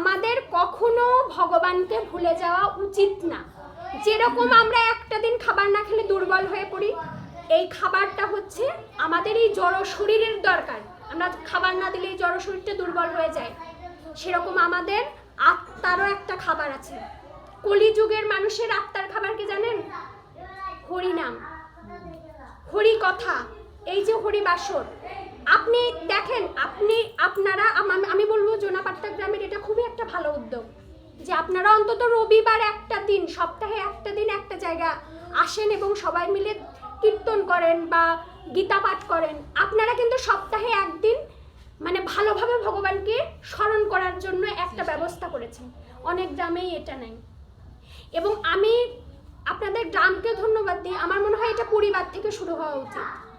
আমাদের কখনো ভগবানকে ভুলে যাওয়া উচিত না। যেরকম আমরা একটা দিন খাবার না খেলে দুর্বল হয়ে পড়ি, এই খাবারটা হচ্ছে আমাদের এই জড় শরীরের দরকার। আমরা খাবার না দিলে এই জড় শরীরটা দুর্বল হয়ে যায়। সেরকম আমাদের আত্মারও একটা খাবার আছে। কলিযুগের মানুষের আত্মার খাবার কি জানেন? হরিনাম। হরি কথা এই যে হরি বাসর আপনি দেখেন, আপনি, আপনারা, আমি বলব জোনাপাট্টা গ্রামের এটা খুবই একটা ভালো উদ্যোগ। যে আপনারা অন্তত রবিবার একটা দিন, সপ্তাহে একটা দিন একটা জায়গা আসেন এবং সবাই মিলে কীর্তন করেন বা গীতা পাঠ করেন। আপনারা কিন্তু সপ্তাহে একদিন মানে ভালোভাবে ভগবানকে স্মরণ করার জন্য একটা ব্যবস্থা করেছেন। অনেক গ্রামেই এটা নাই। এবং আমি আপনাদের গ্রামকে ধন্যবাদ দিই। আমার মনে হয় এটা পরিবার থেকে শুরু হওয়া উচিত।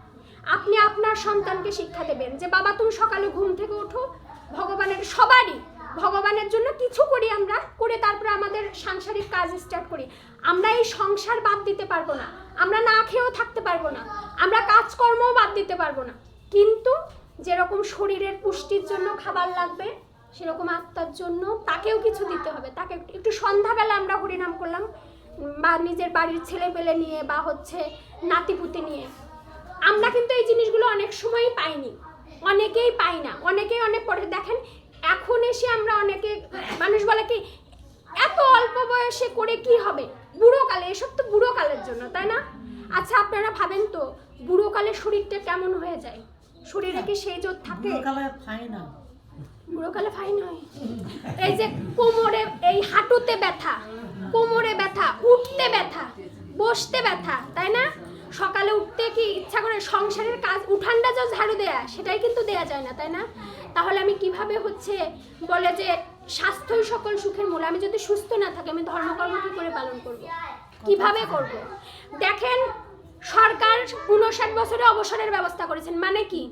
আপনি আপনার সন্তানকে শিক্ষা দেবেন যে, বাবা, তুমি সকালে ঘুম থেকে ওঠো, ভগবানের সবারই, ভগবানের জন্য কিছু করি আমরা, করে তারপরে আমাদের সাংসারিক কাজ স্টার্ট করি। আমরা এই সংসার বাদ দিতে পারব না, আমরা না খেয়েও থাকতে পারব না, আমরা কাজকর্মও বাদ দিতে পারব না। কিন্তু যেরকম শরীরের পুষ্টির জন্য খাবার লাগবে, সেরকম আত্মার জন্য তাকেও কিছু দিতে হবে। তাকে একটু- সন্ধ্যাবেলা আমরা হরিনাম করলাম, বা নিজের বাড়ির ছেলে পেলে নিয়ে, বা হচ্ছে নাতিপুতি নিয়ে। আমরা কিন্তু এই জিনিসগুলো অনেক সময়ই পাইনি। অনেকেই পাই না। অনেকেই অনেক পরে দেখেন এখন এসে আমরা অনেকে মানুষ বলে কি এত অল্প বয়সে করে কি হবে? বুড়োকালে এসব তো বুড়োকালের জন্য তাই না? আচ্ছা আপনারা ভাবেন তো বুড়োকালে শরীরটা কেমন হয়ে যায়? শরীরে কি সেই জোর থাকে? বুড়োকালে ফাইন হয়? এই যে কোমরে এই হাঁটুতে ব্যথা কোমরে ব্যথা উঠতে ব্যথা বসতে ব্যথা তাই না? সকালে উঠতে কি ইচ্ছা করে সংসারের কাজ উঠানটা যে ঝাড়ু দেয়া, সেটাই কিন্তু দেয়া যায় না, তাই না? তাহলে আমি কীভাবে হচ্ছে বলে যে স্বাস্থ্যই সকল সুখের মূল? আমি যদি সুস্থ না থাকি, আমি ধর্মকর্ম কী করে পালন করব? কীভাবে করব? দেখেন, সরকার উনষাট বছরে অবসরের ব্যবস্থা করেছেন মানে কি?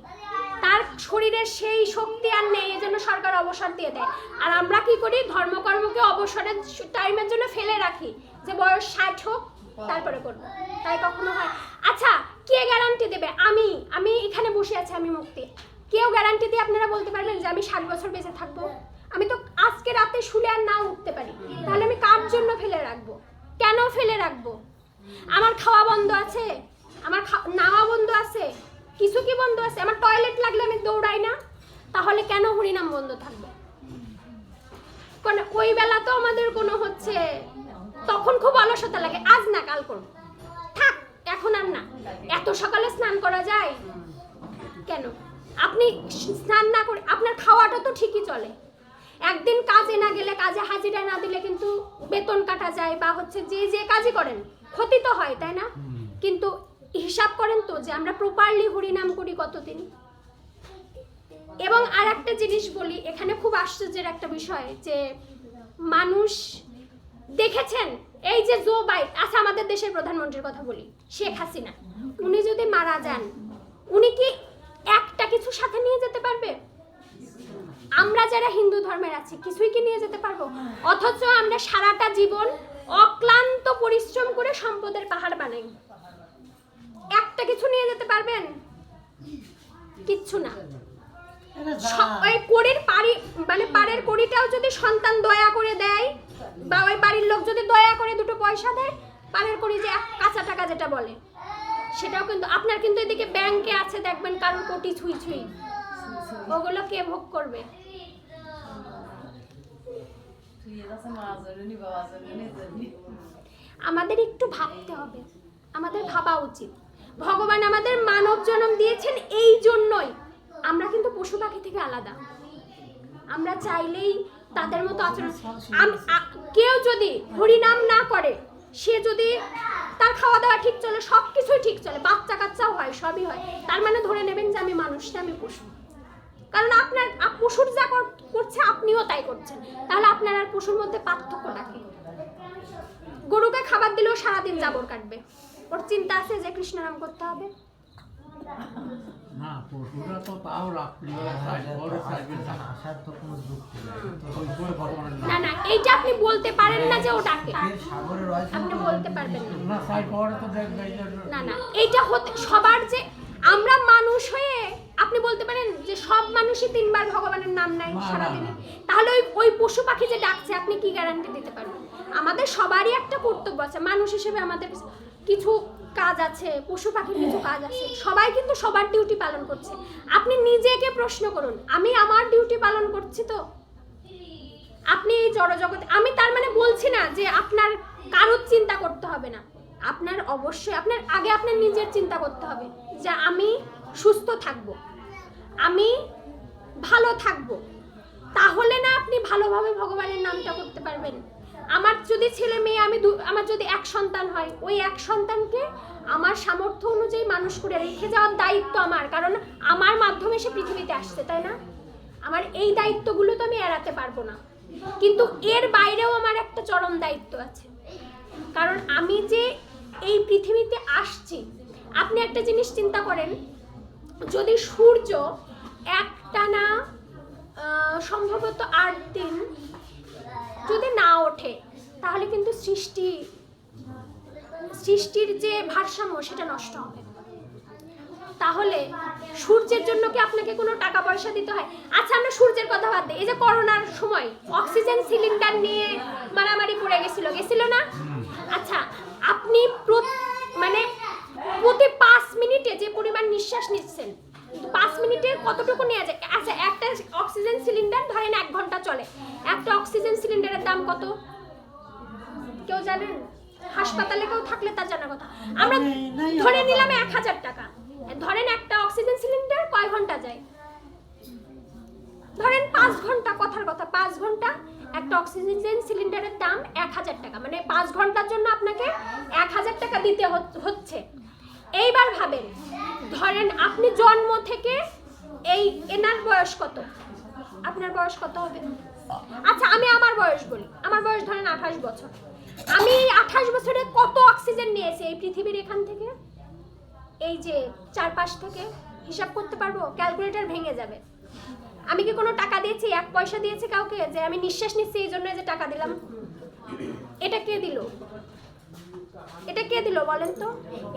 তার শরীরের সেই শক্তি আর নেই এজন্য সরকার অবসর দিয়ে দেয়। আর আমরা কি করি? ধর্মকর্মকে অবসরের টাইমের জন্য ফেলে রাখি। যে বয়স ষাট হোক, তারপরে করব। তাই কখনো হয়? আচ্ছা কে গ্যারান্টি দেবে? আমি আমি এখানে বসে আছি আমি মুক্তি। কেউ গ্যারান্টি দিয়ে আপনারা বলতে পারবেন যে আমি ষাট বছর বেঁচে থাকব। আমি তো আজকে রাতে শুলে আর না উঠতে পারি। তাহলে আমি কার জন্য ফেলে রাখব? কেন ফেলে রাখব? আমার খাওয়া বন্ধ আছে? আমার নাওয়া বন্ধ আছে? কিছু কি বন্ধ আছে? আমার টয়লেট লাগলে আমি দৌড়াই না? তাহলে কেন হরিনাম বন্ধ থাকবে? কোন ওই বেলা তো আমাদের কোনো হচ্ছে, তখন খুব অলসতা লাগে। আজ না, কাল করব। এখন আর না। এত সকালে স্নান করা যায়? কেন? আপনি স্নান না করে আপনার খাওয়াটা তো ঠিকই চলে। একদিন কাজে না গেলে, কাজে হাজিরা না দিলে কিন্তু বেতন কাটা যায় বা হচ্ছে যে যে কাজই করেন, ক্ষতি তো হয়, তাই না? কিন্তু হিসাব করেন তো যে আমরা প্রপারলি হরিনাম করি কতদিন? এবং আর একটা জিনিস বলি, এখানে খুব আশ্চর্যের একটা বিষয় যে মানুষ দেখেছেন এই যে জো বাইট আচ্ছা আমাদের দেশের প্রধানমন্ত্রীর কথা বলি শেখ হাসিনা। উনি যদি মারা যান উনি কি একটা কিছু সাথে নিয়ে যেতে পারবে? আমরা যারা হিন্দু ধর্মের আছি কিছুই কি নিয়ে যেতে পারব? অথচ আমরা সারাটা জীবন অক্লান্ত পরিশ্রম করে সম্পদের পাহাড় বানাই। একটা কিছু নিয়ে যেতে পারবেন? কিচ্ছু না। ওই কড়ির পাড়ি মানে পাড়ের কড়িটাও যদি সন্তান দয়া করে দেয় বা ওই বাড়ির লোক যদি দয়া করে দুটো পয়সা দেয় পাড়ের কড়ি যে কাঁচা টাকা যেটা বলে সেটাও কিন্তু আপনার কিন্তু এদিকে ব্যাংকে আছে দেখবেন কারোর কোটি ছুঁই ছুঁই। ওগুলো কে ভোগ করবে? আমাদের একটু ভাবতে হবে আমাদের ভাবা উচিত। ভগবান আমাদের মানব জন্ম দিয়েছেন এই জন্যই। আমরা কিন্তু পশু পাখি থেকে আলাদা। আমরা চাইলেই তাদের মতো আচরণ। কেউ যদি হরিনাম না করে, সে যদি তার খাওয়া দাওয়া ঠিক চলে সব কিছুই ঠিক চলে বাচ্চা কাচ্চাও হয়, সবই হয়, তার মানে ধরে নেবেন যে আমি মানুষ না, আমি পশু। কারণ আপনার পশুর যা কর- করছে, আপনিও তাই করছেন। তাহলে আপনার আর পশুর মধ্যে পার্থক্যটা কি? গরুকে খাবার দিলেও সারাদিন জাবর কাটবে। ওর চিন্তা আছে যে কৃষ্ণ নাম করতে হবে? না পশুরা তো তাও রাত্রিবেলা আসার তো কোনো নেই। তো ওই করে ভগবানের না না এইটা আপনি বলতে পারেন না যে ও ডাকে। এর সাগরে রয়েছে আপনি বলতে পারবেন না। না তো না না এইটা হতে সবার যে আমরা মানুষ হয়ে আপনি বলতে পারেন যে সব মানুষই তিনবার ভগবানের নাম নেয় সারাদিনে। তাহলে ওই ওই পশু পশু পাখি যে ডাকছে আপনি কি গ্যারান্টি দিতে পারবেন? আমাদের সবারই একটা কর্তব্য আছে। মানুষ হিসেবে আমাদের কিছু কাজ আছে পশু পাখির কিছু কাজ আছে সবাই কিন্তু সবার ডিউটি পালন করছে। আপনি নিজেকে প্রশ্ন করুন আমি আমার ডিউটি পালন করছি তো? আপনি এই জড়জগতে আমি তার মানে বলছি না যে আপনার কারোর চিন্তা করতে হবে না। আপনার অবশ্যই আপনার আগে আপনার নিজের চিন্তা করতে হবে যে আমি সুস্থ থাকব আমি ভালো থাকব। তাহলে না আপনি ভালোভাবে ভগবানের নামটা করতে পারবেন। আমার যদি ছেলে মেয়ে, আমি আমার যদি এক সন্তান হয়, ওই এক সন্তানকে আমার সামর্থ্য অনুযায়ী মানুষ করে রেখে যাওয়ার দায়িত্ব আমার। কারণ আমার মাধ্যমে সে পৃথিবীতে আসছে, তাই না? আমার এই দায়িত্বগুলো তো আমি এড়াতে পারব না। কিন্তু এর বাইরেও আমার একটা চরম দায়িত্ব আছে। কারণ আমি যে এই পৃথিবীতে আসছি, আপনি একটা জিনিস চিন্তা করেন, যদি সূর্য একটানা সম্ভবত আট ওঠে, তাহলে কিন্তু সৃষ্টি, সৃষ্টির যে ভারসাম্য সেটা নষ্ট হবে। তাহলে সূর্যের জন্য কি আপনাকে কোনো টাকা পয়সা দিতে হয়? আচ্ছা আমরা সূর্যের কথা বাদ দিই। এই যে করোনার সময়, অক্সিজেন সিলিন্ডার নিয়ে মারামারি পড়ে গেছিল গেছিল না? আচ্ছা আপনি মানে প্রতি পাঁচ মিনিটে যে পরিমাণ নিঃশ্বাস নিচ্ছেন পাঁচ মিনিটে কতটুকু নেওয়া যায়? আচ্ছা একটা অক্সিজেন সিলিন্ডার ধরেন এক ঘণ্টা চলে। একটা অক্সিজেন সিলিন্ডারের দাম কত? কেউ জানেন হাসপাতালে কেউ থাকলে তার জানা কথা। আমরা ধরে নিলাম এক হাজার টাকা। ধরেন একটা অক্সিজেন সিলিন্ডার কয় ঘণ্টা যায়? ধরেন পাঁচ ঘণ্টা কথার কথা। পাঁচ ঘণ্টা একটা অক্সিজেন সিলিন্ডারের দাম এক হাজার টাকা। মানে পাঁচ ঘণ্টার জন্য আপনাকে এক হাজার টাকা দিতে হচ- হচ্ছে। এইবার ভাবেন ধরেন আপনি জন্ম থেকে এই এনার বয়স কত? আপনার বয়স কত হবে? আচ্ছা আমি আমার বয়স বলি। আমার বয়স ধরেন আঠাশ বছর। আমি এই আঠাশ বছরে কত অক্সিজেন নিয়েছি এই পৃথিবীর এখান থেকে? এই যে চারপাশ থেকে হিসাব করতে পারব? ক্যালকুলেটর ভেঙে যাবে। আমি কি কোনো টাকা দিয়েছি? এক পয়সা দিয়েছি কাউকে? যে আমি নিঃশ্বাস নিচ্ছি এই জন্য যে টাকা দিলাম। এটা কে দিল? এটা কে দিল বলেন তো?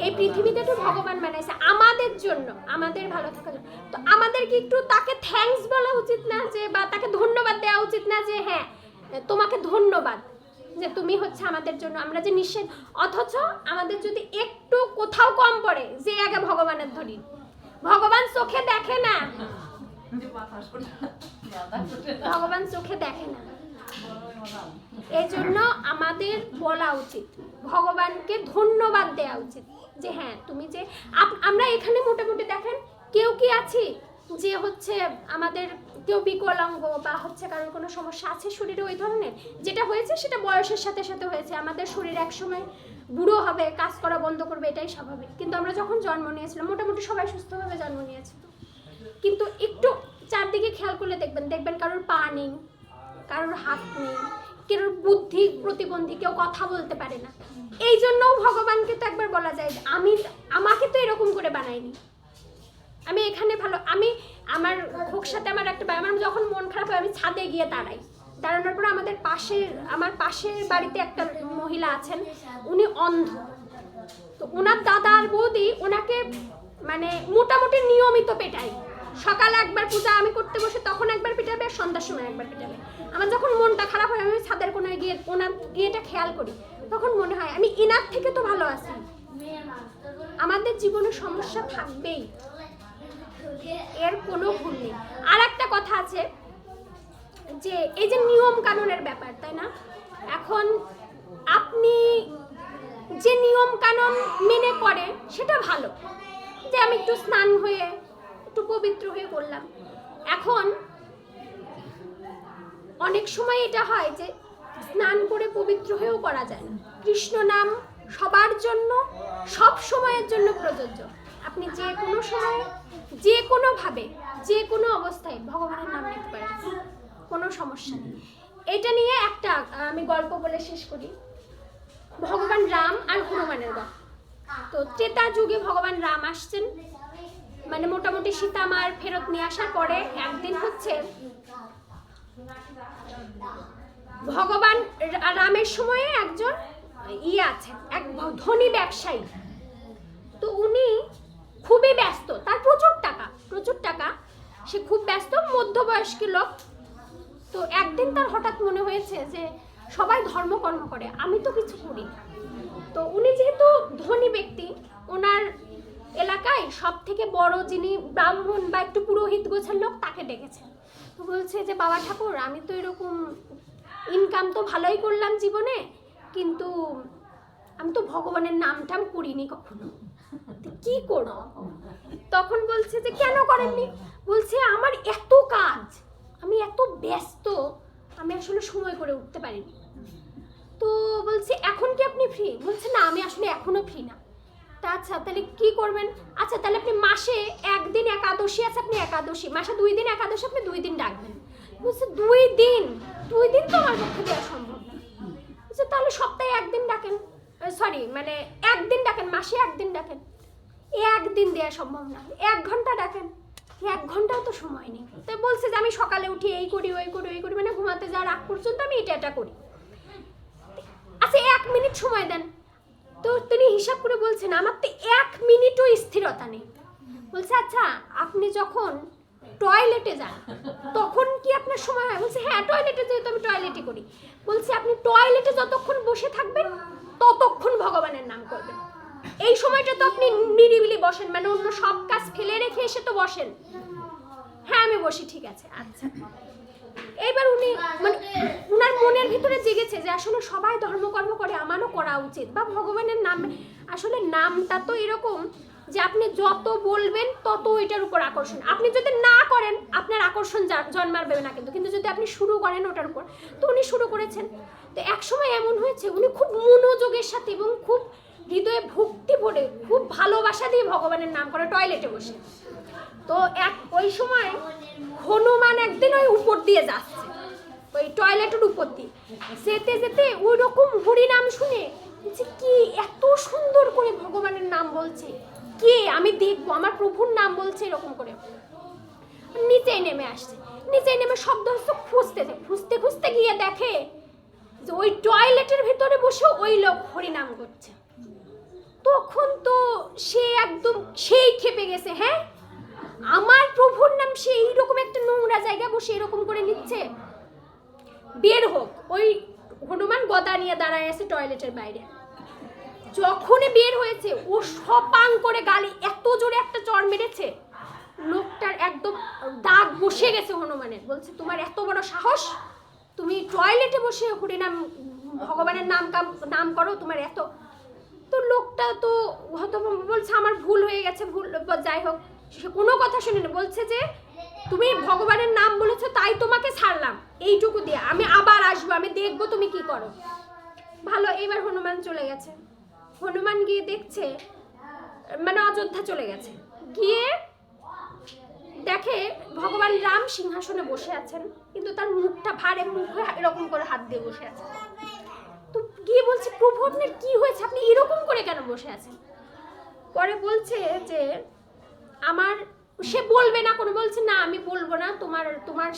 এই পৃথিবীতে তো ভগবান বানাইছে আমাদের জন্য আমাদের ভালো থাকার জন্য। তো আমাদের কি একটু তাকে থ্যাঙ্কস বলা উচিত না যে বা তাকে ধন্যবাদ দেওয়া উচিত না যে হ্যাঁ তোমাকে ধন্যবাদ যে তুমি হচ্ছে আমাদের জন্য আমরা যে নিঃশ্বাস অথচ আমাদের যদি একটু কোথাও কম পড়ে যে আগে ভগবানের ধরি ভগবান চোখে দেখে না। ভগবান চোখে দেখে না। এই জন্য আমাদের বলা উচিত, ভগবানকে ধন্যবাদ দেওয়া উচিত যে হ্যাঁ তুমি যে আমরা এখানে মোটামুটি দেখেন কেউ কি আছি যে হচ্ছে আমাদের কেউ বিকলাঙ্গ বা হচ্ছে কারোর কোনো সমস্যা আছে শরীরে ওই ধরনের? যেটা হয়েছে সেটা বয়সের সাথে সাথে হয়েছে। আমাদের শরীর একসময় বুড়ো হবে, কাজ করা বন্ধ করবে, এটাই স্বাভাবিক। কিন্তু আমরা যখন জন্ম নিয়েছিলাম, মোটামুটি সবাই সুস্থভাবে জন্ম নিয়েছে। কিন্তু একটু চারদিকে খেয়াল করলে দেখবেন দেখবেন কারোর পা নেই কারোর হাত নেই, কারোর বুদ্ধি, প্রতিবন্ধী, কেউ কথা বলতে পারে না। এই জন্যও ভগবানকে তো একবার বলা যায় আমি, আমাকে তো এরকম করে বানাইনি আমি এখানে ভালো, আমি আমার হোক সাথে আমার একটা আমার যখন মন খারাপ হয়, আমি ছাদে গিয়ে দাঁড়াই। দাঁড়ানোর পর আমাদের পাশের, আমার পাশের বাড়িতে একটা মহিলা আছেন, উনি অন্ধ। তো ওনার দাদা আর বৌদি ওনাকে মানে মোটামুটি নিয়মিত পেটায়। সকালে একবার পূজা আমি করতে বসে তখন একবার পেটাবে আর সন্ধ্যার সময় একবার আমার যখন মনটা খারাপ হয়, আমি ছাদের কোনায় গিয়ে ওনার গিয়েটা খেয়াল করি। তখন মনে হয়, আমি এনার থেকে তো ভালো আছি। আমাদের জীবনে সমস্যা থাকবেই। এর কোনো ভুল নেই। আর একটা কথা আছে যে, এই যে নিয়ম কানুনের ব্যাপার, তাই না? এখন আপনি যে নিয়ম কানুন মেনে করে সেটা ভালো। যে আমি একটু স্নান হয়ে, একটু পবিত্র হয়ে করলাম এখন অনেক সময় এটা হয় যে স্নান করে পবিত্র হয়েও করা যায় না। কৃষ্ণ নাম সবার জন্য, সব সময়ের জন্য প্রযোজ্য। আপনি যে কোনো সময়, যে কোনোভাবে যে কোনো অবস্থায় ভগবানের নাম নিতে পারেন। কোনো সমস্যা নেই। এটা নিয়ে একটা, আমি গল্প বলে শেষ করি। ভগবান রাম আর হনুমানের গল্প। তো ত্রেতা যুগে ভগবান রাম আসছেন। মানে মোটামুটি সীতা মার ফেরত নিয়ে আসার পরে একদিন হচ্ছে ভগবান রামের সময়ে একজন ইয়ে আছেন, এক ধনী ব্যবসায়ী। তো উনি খুবই ব্যস্ত, তার প্রচুর টাকা প্রচুর টাকা। সে খুব ব্যস্ত মধ্যবয়স্ক লোক। তো একদিন তার হঠাৎ মনে হয়েছে যে সবাই ধর্মকর্ম করে, আমি তো কিছু করি তো উনি যেহেতু ধনী ব্যক্তি, ওনার এলাকায় সব থেকে বড় যিনি ব্রাহ্মণ বা একটু পুরোহিত গোছের লোক, তাকে ডেকেছেন। বলছে যে, বাবা ঠাকুর, আমি তো এরকম ইনকাম তো ভালোই করলাম জীবনে, কিন্তু আমি তো ভগবানের নাম টাম করিনি কখনো। কি করব? তখন বলছে যে, কেন করেননি? বলছে, আমার এত কাজ, আমি এত ব্যস্ত, আমি আসলে সময় করে উঠতে পারিনি। তো বলছি, এখন কি আপনি ফ্রি বলছে, না, আমি আসলে এখনও ফ্রি না। আচ্ছা তাহলে কি করবেন? আচ্ছা তাহলে আপনি মাসে একদিন একাদশী আছে আপনি একাদশী, মাসে দুই দিন একাদশী আপনি দুই দিন ডাকবেন। বলছে, দুই দিন? দুই দিন তো আমার পক্ষে দেওয়া সম্ভব না। বলছে, তাহলে সপ্তাহে একদিন ডাকেন। সরি মানে একদিন ডাকেন, মাসে একদিন ডাকেন। একদিন দেওয়া সম্ভব না। এক ঘণ্টা ডাকেন। এক ঘন্টাও তো সময় নেই। তাই বলছে যে, আমি সকালে উঠি, এই করি, ওই করি ওই করি মানে ঘুমাতে যাওয়ার আগ পর্যন্ত আমি এটা এটা করি। আচ্ছা এক মিনিট সময় দেন। তো তিনি হিসাব করে বলছেন, আমার তো এক মিনিটও স্থিরতা নেই। বলছে আচ্ছা আপনি যখন টয়লেটে যান, তখন কি আপনার সময় হয়? বলছে হ্যাঁ টয়লেটে যেহেতু আমি টয়লেটে করি। বলছে, আপনি টয়লেটে যতক্ষণ বসে থাকবেন, ততক্ষণ ভগবানের নাম করবেন। এই সময়টা তো আপনি নিরিবিলি বসেন মানে অন্য সব কাজ ফেলে রেখে এসে তো বসেন। হ্যাঁ আমি বসি, ঠিক আছে আচ্ছা। এবার উনি মানে উনার মনের ভিতরে জেগেছে যে আসলে সবাই ধর্মকর্ম করে আমারও করা উচিত বা ভগবানের নাম। আসলে নামটা তো এরকম যে আপনি যত বলবেন তত এটার উপর আকর্ষণ। আপনি যদি না করেন আপনার আকর্ষণ জা- জন্মাবে না কিন্তু। কিন্তু যদি আপনি শুরু করেন ওটার উপর তো উনি শুরু করেছেন। তো এক সময় এমন হয়েছে উনি খুব মনোযোগের সাথে এবং খুব হৃদয়ে ভক্তি ভরে খুব ভালোবাসা দিয়ে ভগবানের নাম করে টয়লেটে বসে। তো এক, ওই সময় হনুমান একদিন ওই উপর দিয়ে যাচ্ছে, ওই টয়লেটের উপর দিয়ে। যেতে যেতে ওই রকম হরিনাম শুনে যে কি এত সুন্দর করে ভগবানের নাম বলছে। কে? আমি দেখব, আমার প্রভুর নাম বলছে এরকম করে। নিচে নেমে আসছে। নিচে নেমে শব্দ হচ্ছে খুঁজতেছে খুঁজতে খুঁজতে গিয়ে দেখে যে ওই টয়লেটের ভিতরে বসে ওই লোক হরিনাম করছে। তখন তো সে একদম সেই খেপে গেছে হ্যাঁ? আমার প্রভুর নাম সে এইরকম একটা নোংরা জায়গায় বসে এরকম করে নিচ্ছে। বের হোক, ওই হনুমান গদা নিয়ে দাঁড়ায় আছে টয়লেটের বাইরে। যখনই বের হয়েছে, ও সপাং করে গালি এত জোরে একটা চর মেরেছে। লোকটার একদম দাগ বসে গেছে হনুমানের। বলছে, তোমার এত বড় সাহস? তুমি টয়লেটে বসে হরিনাম ভগবানের নাম কাম- নাম করো, তোমার এত তো লোকটা তো হয়তো বলছে, আমার ভুল হয়ে গেছে, ভুল, যাই হোক। সে কোনো কথা শুনেনি। বলছে যে, তুমি ভগবানের নাম বলেছ, তাই তোমাকে ছাড়লাম। এইটুকু দিয়ে। আমি আবার আসব, আমি দেখব তুমি কি করো। ভালো এবার হনুমান চলে গেছে। হনুমান গিয়ে দেখছে মানে অযোধ্যা চলে গেছে। গিয়ে দেখে ভগবান রাম সিংহাসনে বসে আছেন, কিন্তু তার মুখটা ভারে মুখে এরকম করে হাত দিয়ে বসে আছে। তো গিয়ে বলছে, প্রভু, আপনার কি হয়েছে? আপনি এরকম করে কেন বসে আছেন? পরে বলছে যে আমার, সে বলবে না কোনো, বলছে, না, আমি বলব না, তোমার তোমার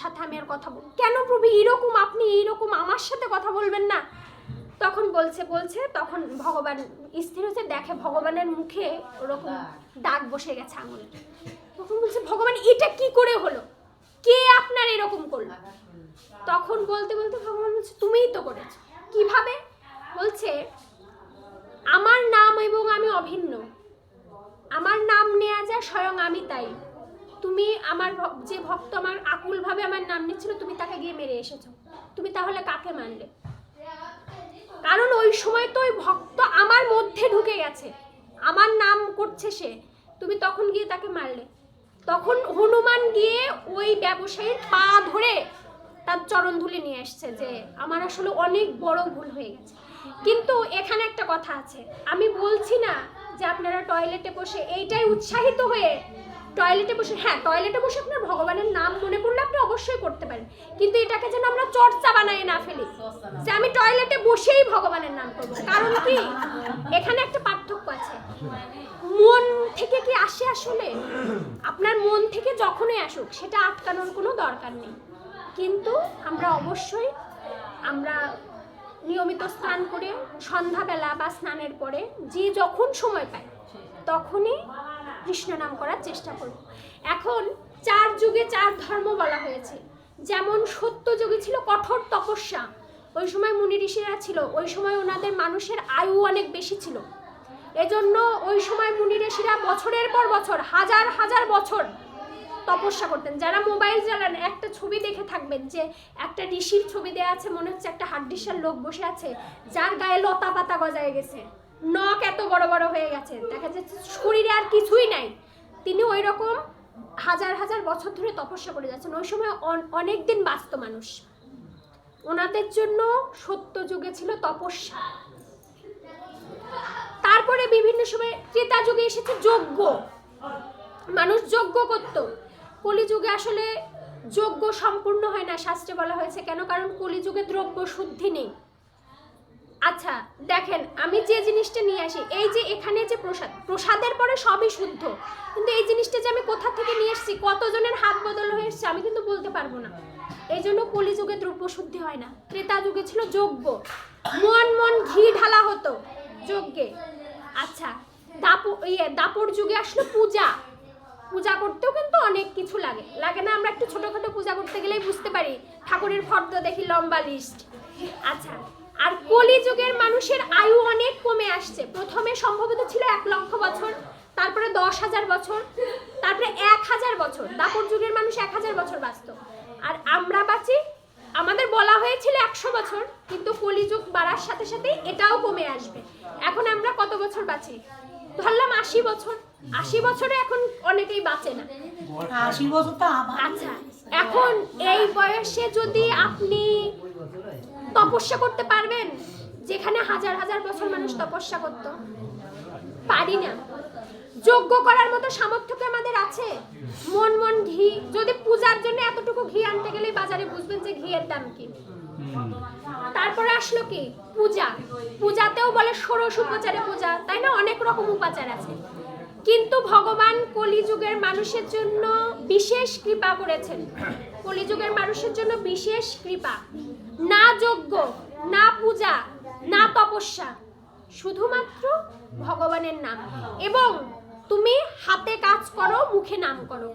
সাথে আমি আর কথা বলব কেন প্রভু এরকম আপনি এইরকম আমার সাথে কথা বলবেন না? তখন বলছে বলছে, তখন ভগবান স্থির হচ্ছে দেখে ভগবানের মুখে ওরকম দাগ বসে গেছে আঙুলে। তখন বলছে, ভগবান, এটা কি করে হলো? কে আপনার এরকম করল? তখন বলতে বলতে ভগবান বলছে, তুমিই তো করেছ। কীভাবে? বলছে, আমার নাম এবং আমি অভিন্ন। আমার নাম নেওয়া যায়, স্বয়ং আমি তাই। তুমি আমার যে ভক্ত আমার আকুলভাবে আমার নাম নিচ্ছিল, তুমি তাকে গিয়ে মেরে এসেছ। তুমি তাহলে কাকে মানলে? কারণ ওই সময় তো ওই ভক্ত আমার মধ্যে ঢুকে গেছে। আমার নাম করছে সে। তুমি তখন গিয়ে তাকে মারলে। তখন হনুমান গিয়ে ওই ব্যবসায়ীর পা ধরে তার চরণ ধুলে নিয়ে আসছে যে, আমার আসলে অনেক বড় ভুল হয়ে গেছে। কিন্তু এখানে একটা কথা আছে। আমি বলছি না যে আপনারা টয়লেটে বসে এইটাই উৎসাহিত হয়ে টয়লেটে বসে হ্যাঁ টয়লেটে বসে আপনার ভগবানের নাম মনে করলে আপনি অবশ্যই করতে পারেন। কিন্তু এটাকে যেন আমরা চর্চা বানাই না ফেলি। যে আমি টয়লেটে বসেই ভগবানের নাম করব। কারণ কি? এখানে একটা পার্থক্য আছে। মন থেকে কি আসে আসলে? আপনার মন থেকে যখনই আসুক, সেটা আটকানোর কোনো দরকার নেই। কিন্তু আমরা অবশ্যই আমরা নিয়মিত স্নান করে সন্ধ্যাবেলা বা স্নানের পরে যে যখন সময় পায়, তখনই কৃষ্ণ নাম করার চেষ্টা করব। এখন চার যুগে চার ধর্ম বলা হয়েছে। যেমন সত্য যুগে ছিল কঠোর তপস্যা, ওই সময় মুনি ঋষিরা ছিল, ওই সময় ওনাদের মানুষের আয়ু অনেক বেশি ছিল। এজন্য ওই সময় মুনি ঋষিরা বছরের পর বছর, হাজার হাজার বছর তপস্যা করতেন। যারা মোবাইল চালান, একটা ছবি দেখে থাকবেন যে একটা ঋষির ছবি দেওয়া আছে, মনে হচ্ছে একটা হাড্ডিসার লোক বসে আছে, যার গায়ে লতা পাতা গজায় গেছে। নখ এত বড় বড় হয়ে গেছে। দেখা যাচ্ছে শরীরে আর কিছুই নাই। তিনি ওই রকম হাজার হাজার বছর ধরে তপস্যা করে যাচ্ছেন। ওই সময় অনেক দিন বাঁচত মানুষ। ওনাদের জন্য সত্য যুগে ছিল তপস্যা। তারপরে বিভিন্ন সময় ত্রেতা যুগে এসেছে যজ্ঞ। মানুষ যজ্ঞ করত। কলিযুগে আসলে যজ্ঞ সম্পূর্ণ হয় না, শাস্ত্রে বলা হয়েছে। কেন? কারণ কলিযুগে দ্রব্য শুদ্ধি নেই। আচ্ছা দেখেন, আমি যে জিনিসটা নিয়ে আসি, এই যে এখানে যে প্রসাদ, প্রসাদের পরে সবই শুদ্ধ। কিন্তু এই জিনিসটা যে আমি কোথা থেকে নিয়ে এসেছি, কতজনের হাত বদল হয়ে এসছে, আমি কিন্তু বলতে পারব না। এই জন্য কলিযুগে দ্রব্য শুদ্ধি হয় না। ত্রেতা যুগে ছিল যজ্ঞ। মন মন, ঘি ঢালা হতো যজ্ঞে। আচ্ছা দাপ ইয়ে দাপর যুগে আসলো পূজা। পূজা করতেও কিন্তু অনেক কিছু লাগে। লাগে না আমরা একটু ছোটোখাটো পূজা করতে গেলেই বুঝতে পারি। ঠাকুরের ফর্দ দেখি লম্বা লিস্ট আচ্ছা আর কলিযুগের মানুষের আয়ু অনেক কমে আসছে। প্রথমে সম্ভবত ছিল এক লক্ষ বছর, তারপরে দশ হাজার বছর, তারপরে এক হাজার বছর। দাপর যুগের মানুষ এক হাজার বছর বাঁচত। আর আমরা বাঁচি, আমাদের বলা হয়েছিল একশো বছর, কিন্তু কলিযুগ বাড়ার সাথে সাথে এটাও কমে আসবে। এখন আমরা কত বছর বাঁচি? ধরলাম আশি বছর। আশি বছরে এখন অনেকেই বাঁচে না। আশি বছর তো আচ্ছা এখন এই বয়সে যদি আপনি তপস্যা করতে পারবেন যেখানে হাজার হাজার বছর মানুষ তপস্যা করত পারি না। যোগ্য করার মতো সামর্থ্য কি আমাদের আছে? মন মন ঘি যদি পূজার জন্য এতটুকু ঘি আনতে গেলেই বাজারে বুঝবেন যে ঘিয়ের দাম কি। তারপরে আসলো কি? পূজা। পূজাতেও বলে ষোড়শ উপচারে পূজা তাই না? অনেক রকম উপাচার আছে। কিন্তু ভগবান কলিযুগের মানুষের জন্য বিশেষ কৃপা করেছেন। কলিযুগের মানুষের জন্য বিশেষ কৃপা। না যজ্ঞ, না পূজা, না তপস্যা। শুধুমাত্র ভগবানের নাম। এবং তুমি হাতে কাজ করো, মুখে নাম করো।